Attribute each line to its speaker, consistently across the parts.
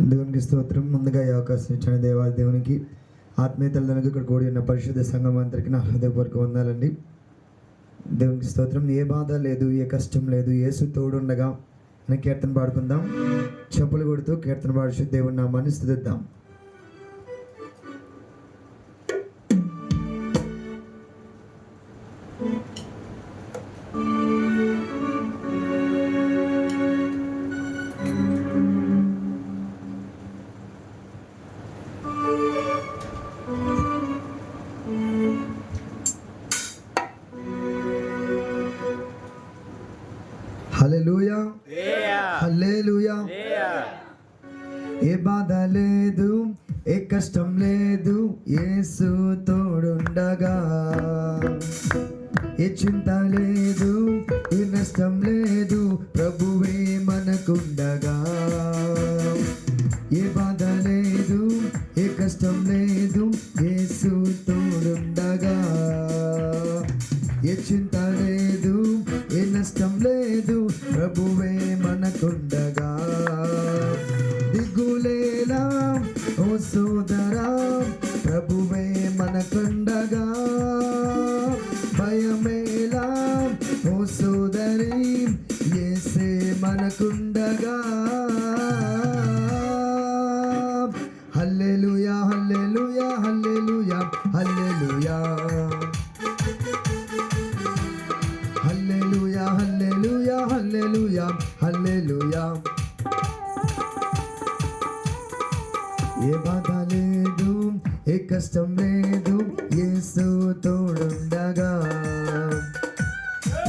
Speaker 1: దేవునికి స్తోత్రం. ముందుగా ఈ అవకాశం ఇచ్చిన దేవాది దేవునికి ఆత్మీయ తల్లిదండ్రులకు ఇక్కడ కూడి ఉన్న పరిశుద్ధ సంఘం అందరికీ నా హృదయపూర్వక వందాలండి. దేవునికి స్తోత్రం. ఏ బాధ లేదు ఏ కష్టం లేదు ఏసు తోడుండగా అని కీర్తన పాడుకుందాం. చెప్పులు కొడుతూ కీర్తన పాడుచు దేవుని నా మనసు హల్లెలూయా కష్టం లేదు ప్రభువే మనకు మనకుండగా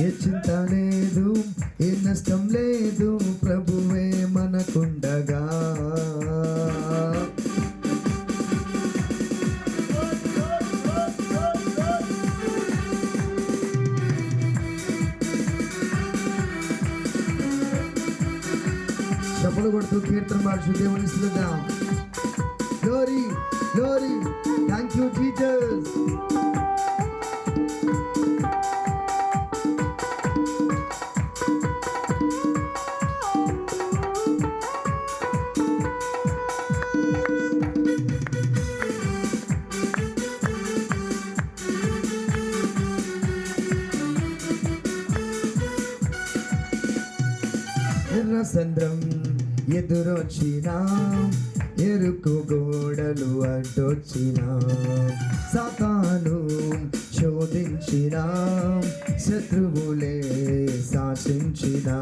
Speaker 1: ఏ చింత లేదు ఏ నష్టం లేదు ప్రభువే. ఎర్ర సంద్రం ఎదురొచ్చినా ఎరుకు గోడలు అడ్డొచ్చిన. సతాను శోధించిన శత్రువులే శాసించినా.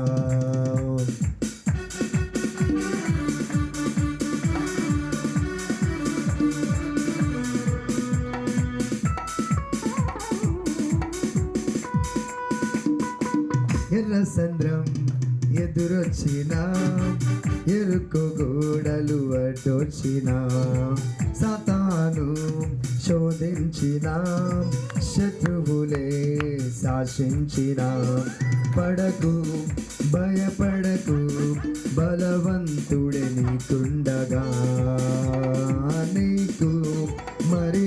Speaker 1: శాసించిన శత్రువులే శాసించిన. పడకు భయపడకు బలవంతుడే నీకుండగా నీకు మరి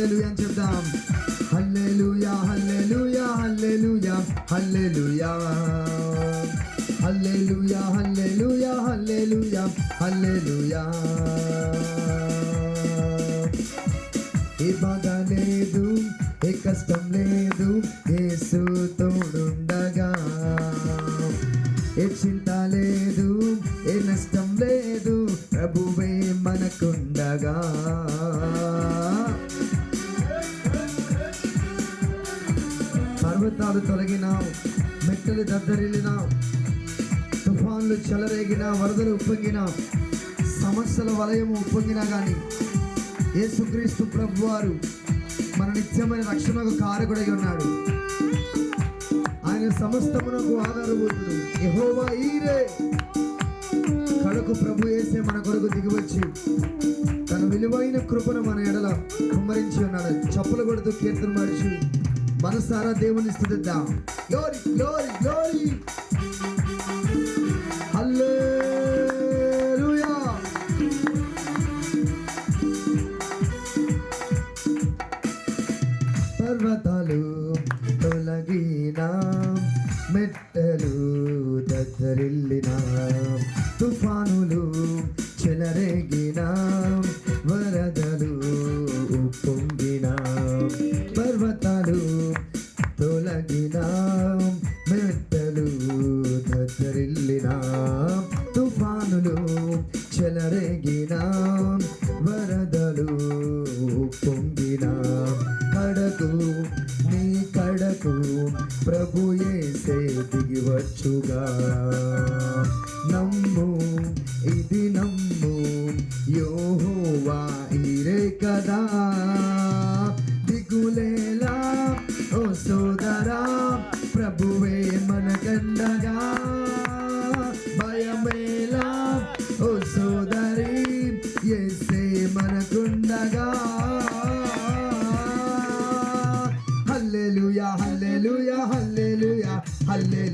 Speaker 1: చెప్దాం అని చెప్దాం hallelujah hallelujah hallelujah hallelujah hallelujah hallelujah hallelujah hallelujah ఏ బాధ లేదు ఏ కష్టం లేదు ఏ తోడుండగా మెట్టలు దద్దరిల్లినా తుఫాన్లు చెలరేగినా వరదలు ఉప్పొంగినా సమస్యల వలయము ఉప్పొంగినా కానీ యేసుక్రీస్తు ప్రభు వారు మన నిత్యమైన రక్షణకు కారకుడై ఉన్నాడు. ఆయన సమస్తమునకు ఆధారభూతుడు. ఎహోవా ఈరే! కడ ప్రభు వేసే మన కొరకు దిగివచ్చి తన విలువైన కృపను మన ఎడల కుమ్మరించి ఉన్నాడు. చప్పులు కొడుతూ కీర్తన మడిచి మనసారా దేవుని స్థుతిద్దాం. Glory glory glory but to God.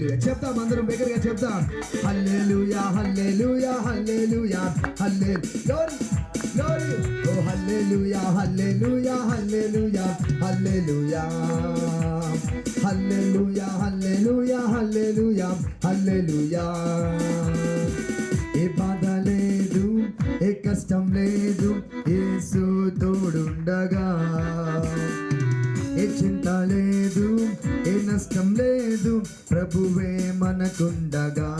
Speaker 1: Hallelujah చెప్తాం అందరం బిగ్గరగా చెప్తాం. హల్లెలూయా హల్లెలూయా హల్లెలూయా హల్లే గ్లోరీ గ్లోరీ ఓ హల్లెలూయా హల్లెలూయా హల్లెలూయా హల్లెలూయా. హల్లెలూయా హల్లెలూయా హల్లెలూయా హల్లెలూయా. ఏ బాధ లేదు ఏ కష్టం లేదు యేసు తోడుండగా. చింత లేదు ఏ నష్టం లేదు. ప్రభువే మనకుండగా.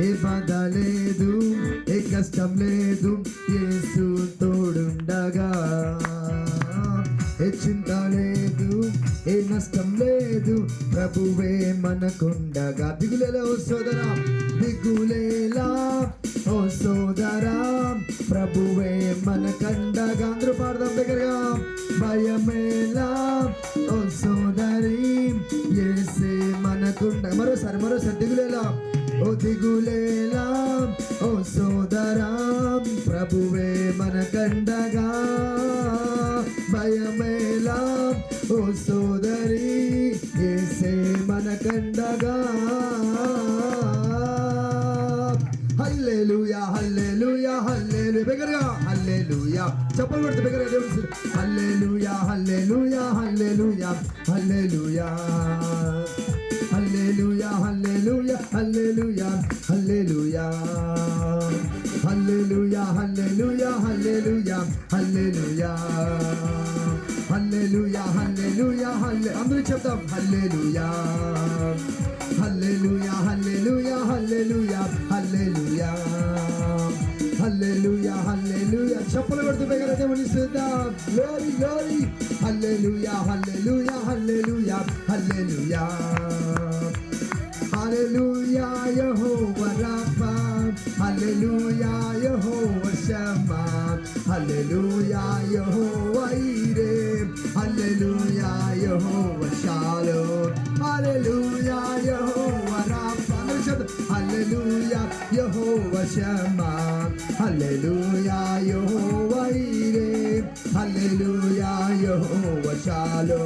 Speaker 1: ఏ బాధ లేదు ఏ కష్టం లేదు. యేసు తోడుండగా. ఏ చింత లేదు ఏ నష్టం లేదు. ప్రభువే మనకుండగా. దిగులేలా ఓ సోదరా. దిగులేలా ఓ సోదరా. ప్రభువే మనకండగా. అందరూ పాడదాం దగ్గరగా. భయమేలా ఓ సోదరి ఏసే మనకుండ. మరోసారి మరోసారి దిగులేలా ఓ దిగులేలా ఓ సోదరా ప్రభువే మనకండగా. భయమేలా ఓ సోదరి ఏసే మనకండగా. హల్లెలూయా హల్లెలూయా హల్లెలు బిగ్గరగా హల్లెలూయా చెప్పలు కొడుతూ బిగ్గరగా దేవుని హల్లెలూయా హల్లెలూయా హల్లెలూయా హల్లెలూయా హల్లెలూయా హల్లెలూయా హల్లెలూయా హల్లెలూయా హల్లెలూయా హల్లెలూయా హల్లెలూయా హల్లెలూయా హల్లెలూయా హల్లెలూయా హల్లె అందరూ చెప్తాం హల్లెలూయా హల్లెలూయా హల్లెలూయా హల్లెలూయా హల్లెలూయా హల్లెలూయా హల్లెలూయా చెప్పులు కొడుతూ దగ్గర దేవుని స్తుతిద్దాం glory glory hallelujah hallelujah hallelujah hallelujah hallelujah Jehovah Rapha hallelujah Jehovah Shammah hallelujah Jehovah Jireh hallelujah Jehovah shallow హల్లెలూయా యెహోవా ശബ്ദം hallelujah Jehovah Shammah hallelujah Jehovah Jireh hallelujah Jehovah Shalom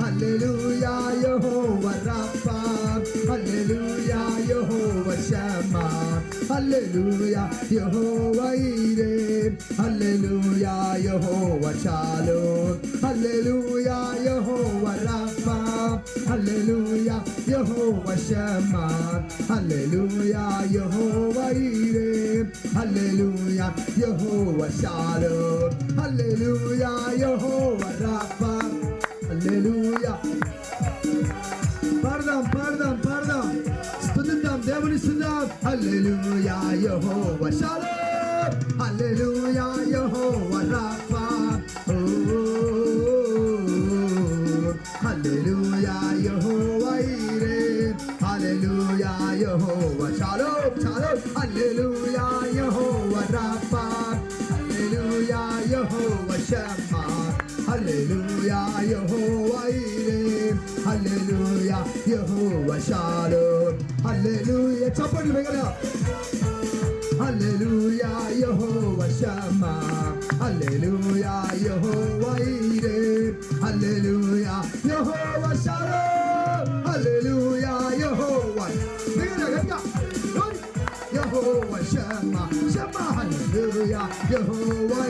Speaker 1: hallelujah Jehovah Rapha hallelujah Jehovah Shammah hallelujah Jehovah Jireh hallelujah Jehovah Shalom hallelujah Jehovah Rapha hallelujah Jehovah Shammah hallelujah Jehovah Jireh hallelujah Jehovah shalom హల్లెలూయా యహోవ Rapha హల్లెలూయా పాడదాం పాడదాం పాడదాం స్తుతిద్దాం దేవుని స్తుతిద్దాం. హల్లెలూయా యహోవ shalom హల్లెలూయా యహోవ Rapha చెప్పండి మిగల హల్లెలూయా యెహోవ షమా హల్లెలూయా యెహోవ ఇరే హల్లెలూయా Hallelujah, Jehovah Shalom. Hallelujah, Jehovah. Jehovah Shema, Shema, Hallelujah, Jehovah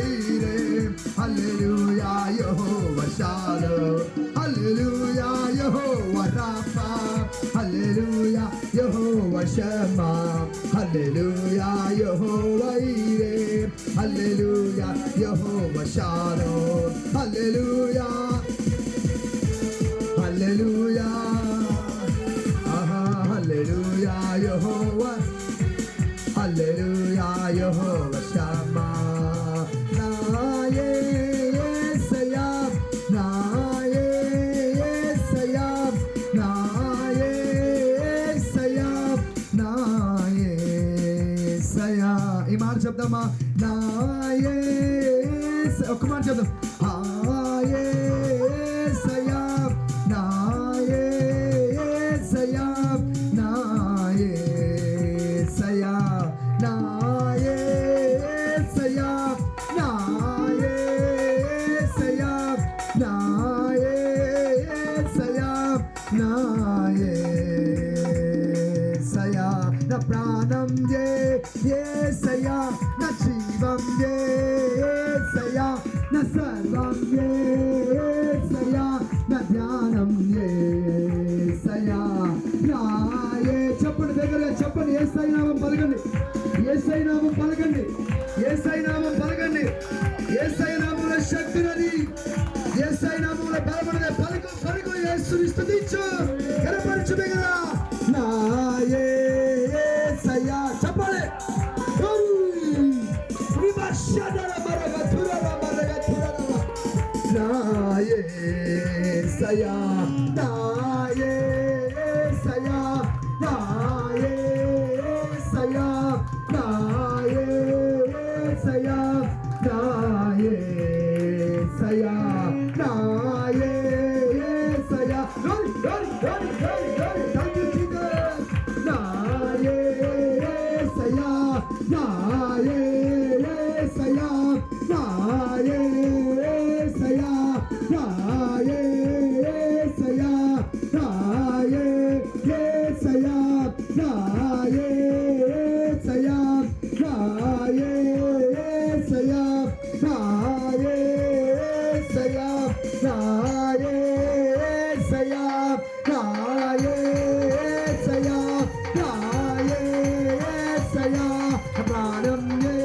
Speaker 1: Hallelujah, Jehovah Shalom, Hallelujah, Jehovah Rapha, Hallelujah, Yehovah Shema, Hallelujah, Jehovah Irem, Hallelujah, Yehovah Shalom, Hallelujah. హల్లెలూయా. ఆహా హల్లెలూయా యెహోవా. హల్లెలూయా యెహోవా షమా నాయే యేసయా నాయే యేసయా నాయే యేసయా నాయే యేసయా ఈ మాట చెప్దామా? నాయే ఒక మాట చెప్దాం. न सर्वं ये सया न ध्यानं ये సయా నాయే చెప్పండి దగ్గరగా చెప్పండి. ఏ సై నామం పలకండి. ఏ సై నామం పలకండి. ఏ సై నామం పలకండి. ఏ సై నామంలో శక్తి నది ఏ సై నామంలో బలపడదే పలుకు పలుకు ఏ సునిస్తుందించు కనపరచు మిగదా saya. Hallelujah.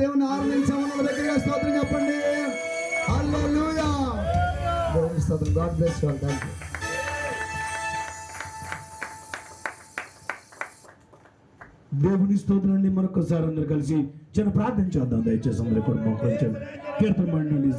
Speaker 1: దేవుని ఆనందించామన్న దగ్గరగా స్తోత్రం చెప్పండి. హల్లెలూయా. దేవుని స్తోత్రం. God bless you all. Thank you
Speaker 2: దేవుని స్తోత్రాన్ని మరొకసారి అందరు కలిసి చిన్న ప్రార్థన చేద్దాం. దయచేసి అందరి కొరకు కొంచెం కీర్తన మండలి